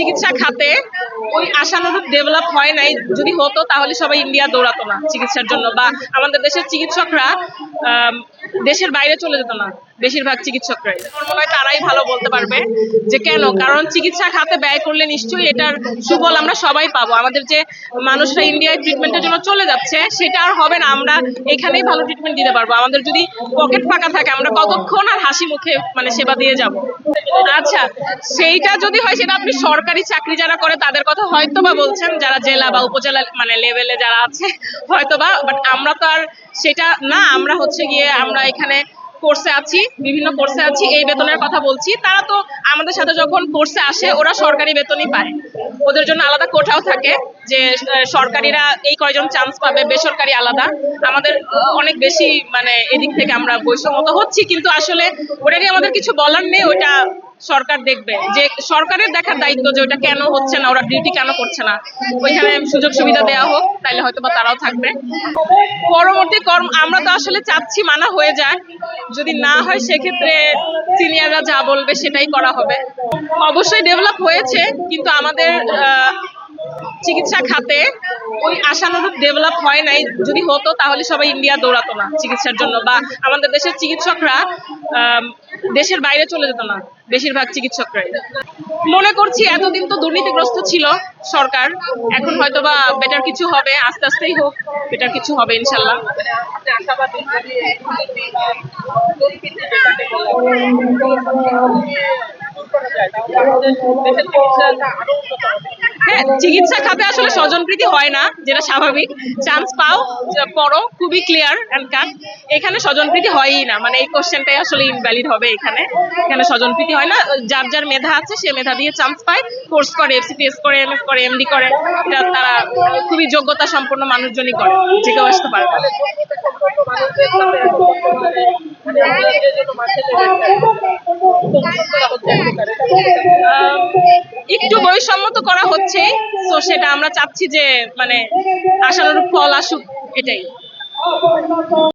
চিকিৎসা খাতে। ওই আশানুরূপ ডেভেলপ হয় নাই। যদি হতো তাহলে সবাই ইন্ডিয়া দৌড়াতো না চিকিৎসার জন্য। বা আমাদের দেশের চিকিৎসকরা দেশের বাইরে চলে যেত না, বেশিরভাগ চিকিৎসকরাই। মনে হয় তারাই ভালো বলতে পারবে যে কেন? কারণ চিকিৎসা খাতে ব্যয় করলে নিশ্চয়ই এটার সুফল আমরা সবাই পাবো। আমাদের যে মানুষরা ইন্ডিয়ায় ট্রিটমেন্টের জন্য চলে যাচ্ছে, সেটা আর হবে না। আমরা এখানেই ভালো ট্রিটমেন্ট দিতে পারব। আমাদের যদি পকেট ফাঁকা থাকে, আমরা কতক্ষণ আর হাসি মুখে মানে সেবা দিয়ে যাব? আচ্ছা সেইটা যদি হয়, সেটা আপনি সরকারি চাকরি যারা করে, তাদের কথা হয়তো বা বলছেন। যারা জেলা বা উপজেলা মানে লেভেলে যারা আছে হয়তো বা বাট আমরা তো আর সেটা না, আমরা হচ্ছে গিয়ে আমরা এখানে কোর্সে আছি, বিভিন্ন কোর্সে আছি, এই বেতনের কথা বলছি। তারা তো আমাদের সাথে যখন কোর্সে আসে, ওরা সরকারি বেতনই পায়। ওদের জন্য আলাদা কোঠাও থাকে। যে সরকারিরা এই কয়জন চান্স পাবে, বেসরকারি আলাদা। আমাদের অনেক বেশি মানে এদিক থেকে আমরা বৈষম্যত হচ্ছি, কিন্তু আসলে ওটা নিয়ে আমাদের কিছু বলার নেই, ওটা সরকার দেখবে। যে, সরকারের দেখার দায়িত্ব যে, ওটা কেন হচ্ছে না, ওরা ডিউটি কেন করছে না। ওইখানে সুযোগ সুবিধা দেওয়া হোক তাহলে হয়তো বা তারাও থাকবে। পরবর্তী কর্ম, আমরা তো আসলে চাচ্ছি মানা হয়ে যায়। যদি না হয়, সেক্ষেত্রে সিনিয়ররা যা বলবে, সেটাই করা হবে। অবশ্যই ডেভেলপ হয়েছে, কিন্তু আমাদের চিকিৎসা খাতে। ওই আশানুরূপ ডেভেলপ হয় নাই। যদি হতো তাহলে সবাই ইন্ডিয়া দৌড়াতো না চিকিৎসার জন্য বা আমাদের দেশের চিকিৎসকরা দেশের বাইরে চলে যেত না, বেশিরভাগ চিকিৎসকরাই। মনে করছি এতদিন তো দুর্নীতিগ্রস্ত ছিল সরকার। এখন হয়তো বা বেটার কিছু হবে, আস্তে আস্তেই হোক বেটার কিছু হবে ইনশাল্লাহ। হ্যাঁ চিকিৎসা খাতে আসলে স্বজনপ্রীতি হয় না যেটা স্বাভাবিক। চান্স পাও পড়ো খুবই ক্লিয়ার অ্যান্ড কাট এখানে স্বজনপ্রীতি হয়ই না মানে এই কোশ্চেনটাই আসলে ইনভ্যালিড হবে এখানে। এখানে স্বজনপ্রীতি হয় না যার যার মেধা আছে সে মেধা দিয়ে চান্স পায়। কোর্স করে এফসিপিএস করে এমএস করে এমডি করে এটা তারা খুবই যোগ্যতা সম্পন্ন মানুষজনই করে যে কেউ আসতে পারে না। আম, একটু বৈষম্য তো করা হচ্ছে। তো সেটা আমরা চাচ্ছি যে মানে আশানুরূপ ফল আসুক, এটাই।